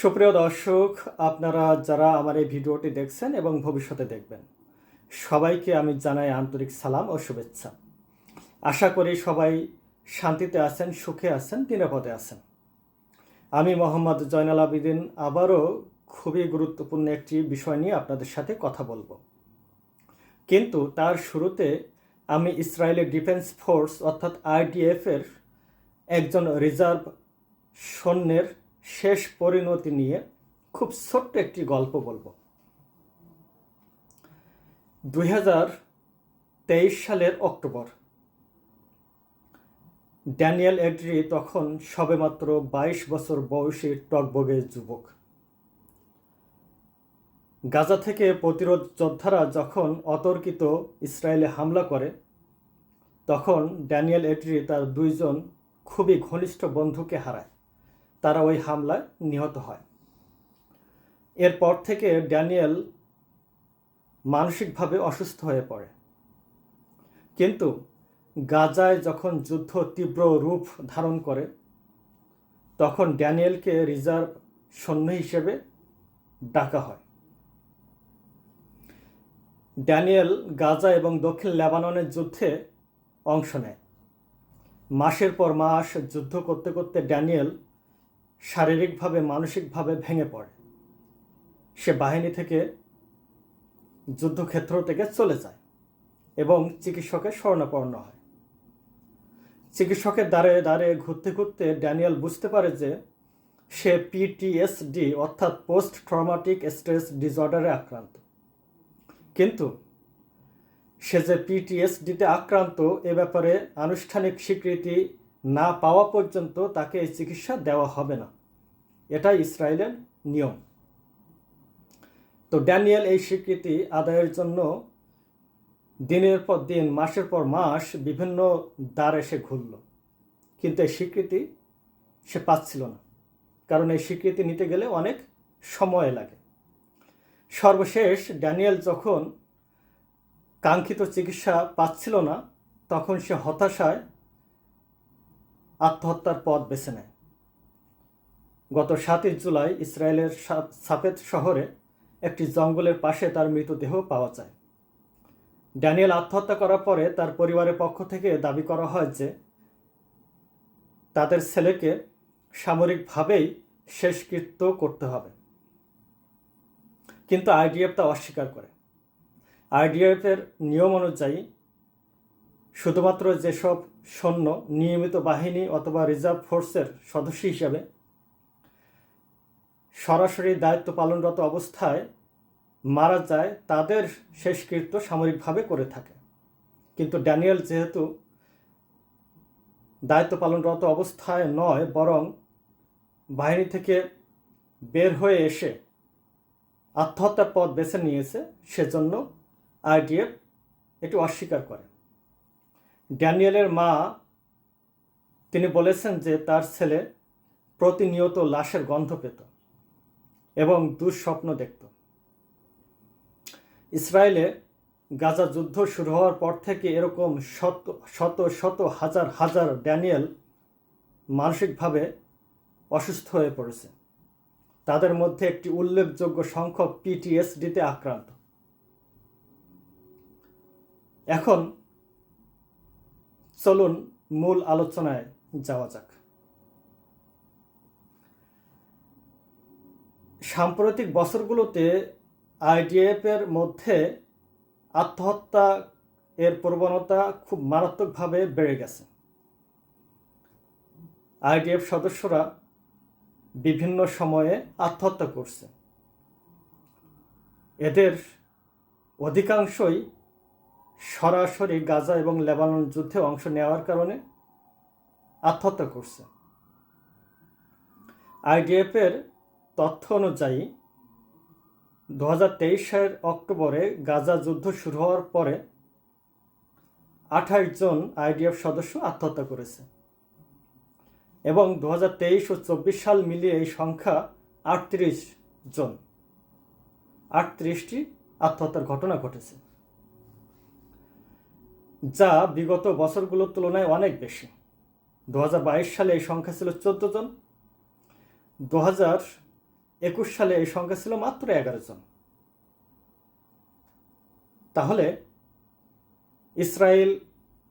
সুপ্রিয় দর্শক, আপনারা যারা আমার এই ভিডিওটি দেখছেন এবং ভবিষ্যতে দেখবেন, সবাইকে আমি জানাই আন্তরিক সালাম ও শুভেচ্ছা। আশা করি সবাই শান্তিতে আছেন, সুখে আছেন, নিরাপদে আছেন। আমি মোহাম্মদ জয়নাল আবিদিন আবারও খুবই গুরুত্বপূর্ণ একটি বিষয় নিয়ে আপনাদের সাথে কথা বলব। কিন্তু তার শুরুতে আমি ইসরায়েলের ডিফেন্স ফোর্স অর্থাৎ আইডিএফের একজন রিজার্ভ সৈন্যের শেষ পরিণতি নিয়ে খুব ছোট্ট একটি গল্প বলব। দুই সালের অক্টোবর। ড্যানিয়েল এড্রি তখন সবেমাত্র বাইশ বছর বয়সী টকবগে যুবক। গাজা থেকে প্রতিরোধ যোদ্ধারা যখন অতর্কিত ইসরায়েলে হামলা করে, তখন ড্যানিয়েল এড্রি তার দুইজন খুবই ঘনিষ্ঠ বন্ধুকে হারায়। তারা ওই হামলায় নিহত হয়। এরপর থেকে ড্যানিয়েল মানসিকভাবে অসুস্থ হয়ে পড়ে। কিন্তু গাজায় যখন যুদ্ধ তীব্র রূপ ধারণ করে, তখন ড্যানিয়েলকে রিজার্ভ সৈন্য হিসেবে ডাকা হয়। ড্যানিয়েল গাজা এবং দক্ষিণ লেবাননের যুদ্ধে অংশ নেয়। মাসের পর মাস যুদ্ধ করতে করতে ড্যানিয়েল শারীরিকভাবে, মানসিকভাবে ভেঙে পড়ে। সে বাহিনী থেকে যুদ্ধক্ষেত্র থেকে চলে যায় এবং চিকিৎসকের স্বর্ণাপন্ন হয়। চিকিৎসকের দ্বারে দ্বারে ঘুরতে ঘুরতে ড্যানিয়েল বুঝতে পারে যে সে পিটিএসডি অর্থাৎ পোস্ট ট্রমাটিক স্ট্রেস ডিসঅর্ডারে আক্রান্ত। কিন্তু সে যে পিটিএসডিতে আক্রান্ত, এ ব্যাপারে আনুষ্ঠানিক স্বীকৃতি না পাওয়া পর্যন্ত তাকে এই চিকিৎসা দেওয়া হবে না। এটাই ইসরায়েলের নিয়ম। তো ড্যানিয়েল এই স্বীকৃতি আদায়ের জন্য দিনের পর দিন, মাসের পর মাস বিভিন্ন দ্বার এসে ঘুরল। কিন্তু এই স্বীকৃতি সে পাচ্ছিল না। কারণ এই স্বীকৃতি নিতে গেলে অনেক সময় লাগে। সর্বশেষ ড্যানিয়েল যখন কাঙ্ক্ষিত চিকিৎসা পাচ্ছিল না, তখন সে হতাশায় আত্মহত্যার পথ বেছে নেয়। গত সাতই জুলাই ইসরায়েলের সাফেদ শহরে একটি জঙ্গলের পাশে তার মৃতদেহ পাওয়া যায়। ড্যানিয়েল আত্মহত্যা করার পরে তার পরিবারের পক্ষ থেকে দাবি করা হয় যে তাদের ছেলেকে সামরিকভাবেই শেষকৃত্য করতে হবে। কিন্তু আইডিএফ তা অস্বীকার করে। আইডিএফের নিয়ম অনুযায়ী শুধুমাত্র যেসব সৈন্য, নিয়মিত বাহিনী অথবা রিজার্ভ ফোর্সের সদস্য হিসাবে সরাসরি দায়িত্ব পালনরত অবস্থায় মারা যায়, তাদের শেষকৃত্য সামরিকভাবে করে থাকে। কিন্তু ড্যানিয়েল যেহেতু দায়িত্ব পালনরত অবস্থায় নয়, বরং বাহিনী থেকে বের হয়ে এসে আত্মহত্যার পথ বেছে নিয়েছে, সেজন্য আইডিএফ এটি অস্বীকার করে। ড্যানিয়েলের মা, তিনি বলেছেন যে তার ছেলে প্রতিনিয়ত লাশের গন্ধ পেত এবং দুঃস্বপ্ন দেখত। ইসরায়েলে গাজা যুদ্ধ শুরু হওয়ার পর থেকে এরকম শত শত শত হাজার হাজার ড্যানিয়েল মানসিকভাবে অসুস্থ হয়ে পড়েছে। তাদের মধ্যে একটি উল্লেখযোগ্য সংখ্যক পিটিএসডিতে আক্রান্ত। এখন চলুন মূল আলোচনায় যাওয়া যাক। সাম্প্রতিক বছরগুলোতে আইডিএফের মধ্যে আত্মহত্যা এর প্রবণতা খুব মারাত্মকভাবে বেড়ে গেছে। আইডিএফ সদস্যরা বিভিন্ন সময়ে আত্মহত্যা করছে। এদের অধিকাংশই সরাসরি গাজা এবং লেবানন যুদ্ধে অংশ নেওয়ার কারণে আত্মহত্যা করছে। আইডিএফের তথ্য অনুযায়ী দু হাজার তেইশ সালের অক্টোবরে গাজা যুদ্ধ শুরু হওয়ার পরে আঠাশ জন আইডিএফ সদস্য আত্মহত্যা করেছে এবং দু হাজার তেইশ ও চব্বিশ সাল মিলিয়ে এই সংখ্যা আটত্রিশ জন। আটত্রিশটি আত্মহত্যার ঘটনা ঘটেছে। যা বিগত বছরগুলোর তুলনায় অনেক বেশি। দু হাজার বাইশ সালে এই সংখ্যা ছিল চোদ্দ জন। দু একুশ সালে এই সংখ্যা ছিল মাত্র এগারো জন। তাহলে ইসরায়েল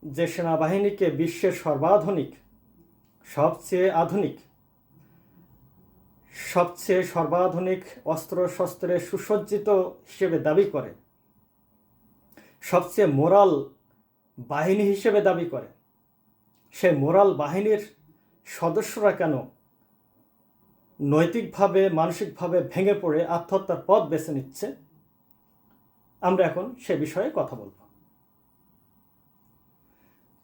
যে সেনাবাহিনীকে বিশ্বের সর্বাধুনিক, সবচেয়ে আধুনিক, সবচেয়ে সর্বাধুনিক অস্ত্র শস্ত্রে সুসজ্জিত হিসেবে দাবি করে, সবচেয়ে মোরাল বাহিনী হিসেবে দাবি করে। সে মোরাল বাহিনীর সদস্যরা কেন নৈতিকভাবে, মানসিকভাবে ভেঙে পড়ে আত্মহত্যার পথ বেছে নিচ্ছে? আমরা এখন সে বিষয়ে কথা বলব।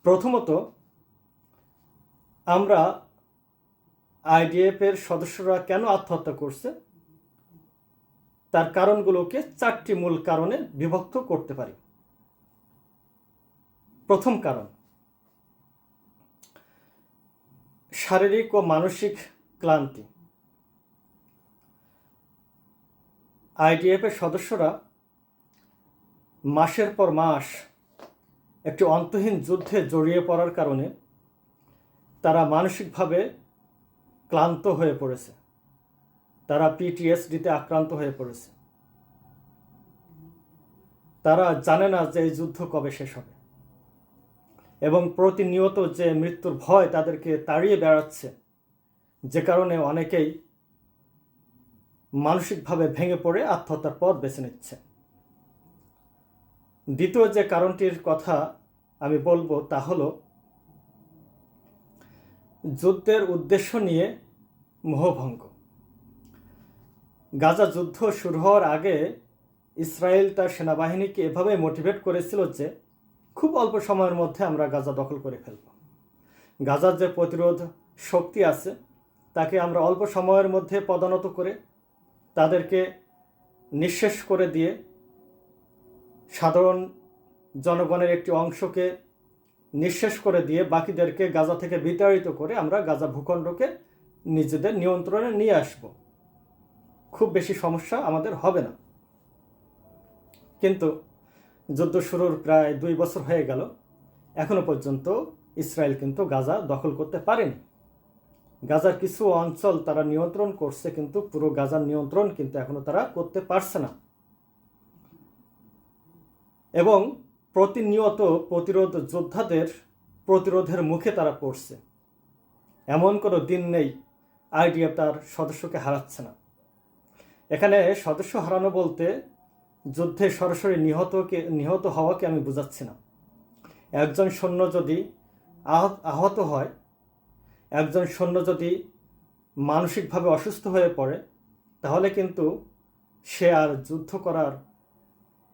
প্রথমত, আমরা আইডিএফ এর সদস্যরা কেন আত্মহত্যা করছে? তার কারণগুলোকে চারটি মূল কারণে বিভক্ত করতে পারি। প্রথম কারণ, শারীরিক ও মানসিক ক্লান্তি। আইডিএফ এর সদস্যরা মাসের পর মাস একটি অন্তহীন যুদ্ধে জড়িয়ে পড়ার কারণে তারা মানসিকভাবে ক্লান্ত হয়ে পড়েছে। তারা পিটিএসডিতে আক্রান্ত হয়ে পড়েছে। তারা জানে না যে এই যুদ্ধ কবে শেষ হবে। এবং প্রতিনিয়ত যে মৃত্যুর ভয় তাদেরকে তাড়িয়ে বেড়াচ্ছে, যে কারণে অনেকেই মানসিকভাবে ভেঙে পড়ে, আত্মহত্যার পথ বেছে নিচ্ছে। দ্বিতীয় যে কারণটির কথা আমি বলব তা হলো, যুদ্ধের উদ্দেশ্য নিয়ে মোহভঙ্গ। গাজা যুদ্ধ শুরু হওয়ার আগে ইসরায়েল তার সেনাবাহিনীকে এভাবে মোটিভেট করেছিল যে খুব অল্প সময়ের মধ্যে আমরা গাজা দখল করে ফেলব। গাজার যে প্রতিরোধ শক্তি আছে, তাকে আমরা অল্প সময়ের মধ্যে পদানত করে তাদেরকে নিঃশেষ করে দিয়ে সাধারণ জনগণের একটি অংশকে নিঃশেষ করে দিয়ে বাকিদেরকে গাজা থেকে বিতাড়িত করে আমরা গাজা ভূখণ্ডকে নিজেদের নিয়ন্ত্রণে নিয়ে আসব। খুব বেশি সমস্যা আমাদের হবে না। কিন্তু যুদ্ধ শুরুর প্রায় দুই বছর হয়ে গেল। এখনও পর্যন্ত ইসরায়েল কিন্তু গাজা দখল করতে পারেনি। গাজার কিছু অঞ্চল তারা নিয়ন্ত্রণ করছে, কিন্তু পুরো গাজার নিয়ন্ত্রণ কিন্তু এখনও তারা করতে পারছে না। এবং প্রতিনিয়ত প্রতিরোধ যোদ্ধাদের প্রতিরোধের মুখে তারা পড়ছে। এমন কোনো দিন নেই, আইডিএফ তার সদস্যকে হারাচ্ছে না। এখানে সদস্য হারানো বলতে যুদ্ধে সরাসরি নিহতকে, নিহত হওয়াকে আমি বুঝাচ্ছি না। একজন সৈন্য যদি আহত হয়, একজন সৈন্য যদি মানসিকভাবে অসুস্থ হয়ে পড়ে, তাহলে কিন্তু সে আর যুদ্ধ করার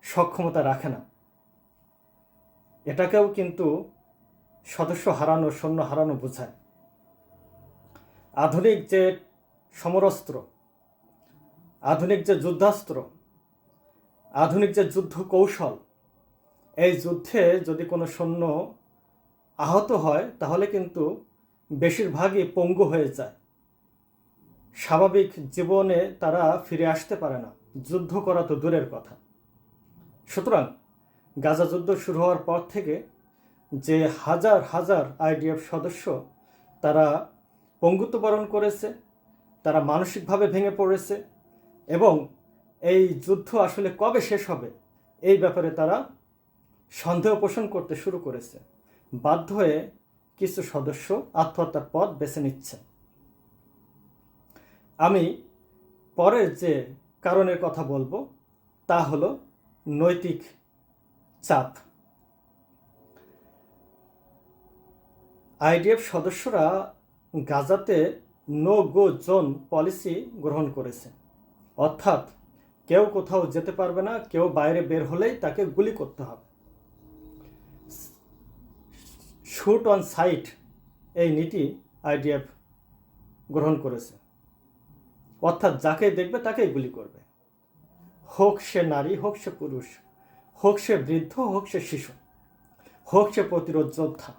সক্ষমতা রাখে না। এটাকেও কিন্তু সদস্য হারানো, সৈন্য হারানো বোঝায়। আধুনিক যে সমরস্ত্র, আধুনিক যে যুদ্ধাস্ত্র আধুনিক যে যুদ্ধ কৌশল এই যুদ্ধে যদি কোনো সৈন্য আহত হয়, তাহলে কিন্তু বেশিরভাগই পঙ্গু হয়ে যায়। স্বাভাবিক জীবনে তারা ফিরে আসতে পারে না। যুদ্ধ করা তো দূরের কথা। সুতরাং গাজা যুদ্ধ শুরু হওয়ার পর থেকে যে হাজার হাজার আইডিএফ সদস্য তারা পঙ্গুত্ববরণ করেছে, তারা মানসিকভাবে ভেঙে পড়েছে এবং এই যুদ্ধ আসলে কবে শেষ হবে? এই ব্যাপারে তারা সন্দেহ পোষণ করতে শুরু করেছে। বাধ্য হয়ে কিছু সদস্য আত্মহত্যার পথ বেছে নিচ্ছে। আমি পরের যে কারণের কথা বলব, তা হলো নৈতিক চাপ। আইডিএফ সদস্যরা গাজাতে নো গো জোন পলিসি গ্রহণ করেছে। অর্থাৎ কেউ কোথাও যেতে পারবে না, কেউ বাইরে বের হলেই তাকে গুলি করতে হবে। শুট অন সাইট এই নীতি আইডিএফ গ্রহণ করেছে। অর্থাৎ যাকে দেখবে তাকেই গুলি করবে। হোক সে নারী, হোক সে পুরুষ, হোক সে বৃদ্ধ, হোক সে শিশু, হোক সে প্রতিরোধ যোদ্ধা,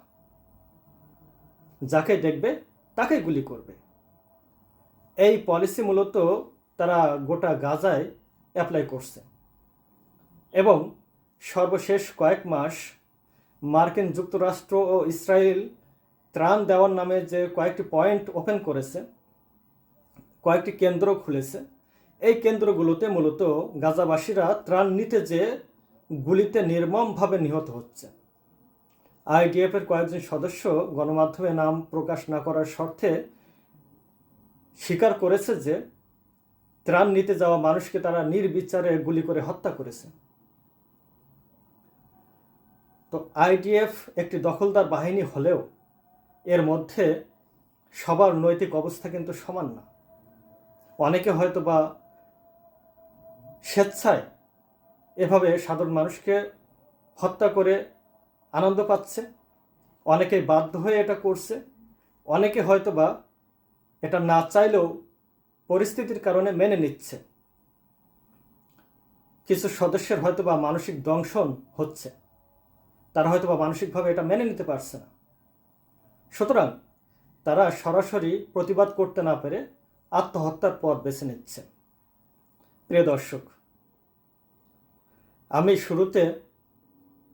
যাকে দেখবে তাকে গুলি করবে। এই পলিসি মূলত তারা গোটা গাজায় অ্যাপ্লাই করছে। এবং সর্বশেষ কয়েক মাস মার্কিন যুক্তরাষ্ট্র ও ইসরায়েল ত্রাণ দেওয়ার নামে যে কয়েকটি পয়েন্ট ওপেন করেছে, কয়েকটি কেন্দ্র খুলেছে, এই কেন্দ্রগুলোতে মূলত গাজাবাসীরা ত্রাণ নিতে যে গুলিতে নির্মমভাবে নিহত হচ্ছে। আইডিএফের কয়েকজন সদস্য গণমাধ্যমে নাম প্রকাশ না করার শর্তে স্বীকার করেছে যে ত্রাণ নিতে যাওয়া মানুষকে তারা নির্বিচারে গুলি করে হত্যা করেছে। তো আইডিএফ একটি দখলদার বাহিনী হলেও এর মধ্যে সবার নৈতিক অবস্থা কিন্তু সমান না। অনেকে হয়তো বা স্বেচ্ছায় এভাবে সাধারণ মানুষকে হত্যা করে আনন্দ পাচ্ছে অনেকে বাধ্য হয়ে এটা করছে, অনেকে হয়তো বা এটা না চাইলেও পরিস্থিতির কারণে মেনে নিচ্ছে। কিছু সদস্যের হয়তো বা মানসিক দংশন হচ্ছে। তারা হয়তো বা মানসিকভাবে এটা মেনে নিতে পারছে না। সুতরাং তারা সরাসরি প্রতিবাদ করতে না পেরে আত্মহত্যার পথ বেছে নিচ্ছে। প্রিয় দর্শক, আমি শুরুতে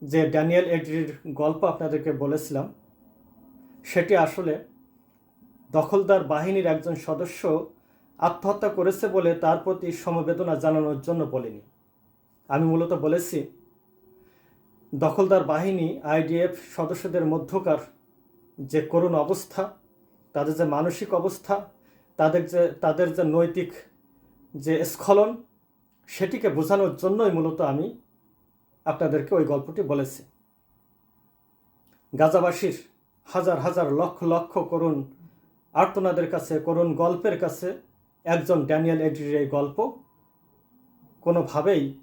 যে ড্যানিয়েল এডরির গল্প আপনাদেরকে বলেছিলাম, সেটি আসলে দখলদার বাহিনীর একজন সদস্য আত্মহত্যা করেছে বলে তার প্রতি সমবেদনা জানানোর জন্য বলিনি। আমি মূলত বলেছি, দখলদার বাহিনী, আইডিএফ সদস্যদের মধ্যকার যে করুণ অবস্থা, তাদের যে মানসিক অবস্থা, তাদের যে তাদের যে নৈতিক যে স্খলন, সেটিকে বোঝানোর জন্যই মূলত আমি আপনাদেরকে ওই গল্পটি বলেছি। গাজাবাসীর হাজার হাজার লক্ষ লক্ষ করুণ আর্তনাদের কাছে, করুণ গল্পের কাছে একজন ড্যানিয়েল এডরির এই গল্প কোনোভাবেই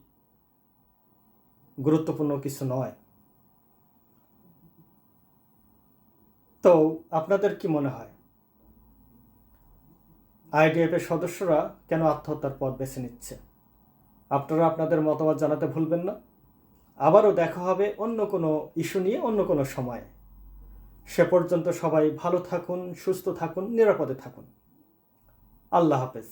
গুরুত্বপূর্ণ কিছু নয়। তো আপনাদের কি মনে হয়? আইডিএফের সদস্যরা কেন আত্মহত্যার পথ বেছে নিচ্ছে? আপনারা আপনাদের মতামত জানাতে ভুলবেন না। আবারও দেখা হবে অন্য কোনো ইস্যু নিয়ে অন্য কোনো সময়ে। সে পর্যন্ত সবাই ভালো থাকুন, সুস্থ থাকুন, নিরাপদে থাকুন। আল্লাহ হাফেজ।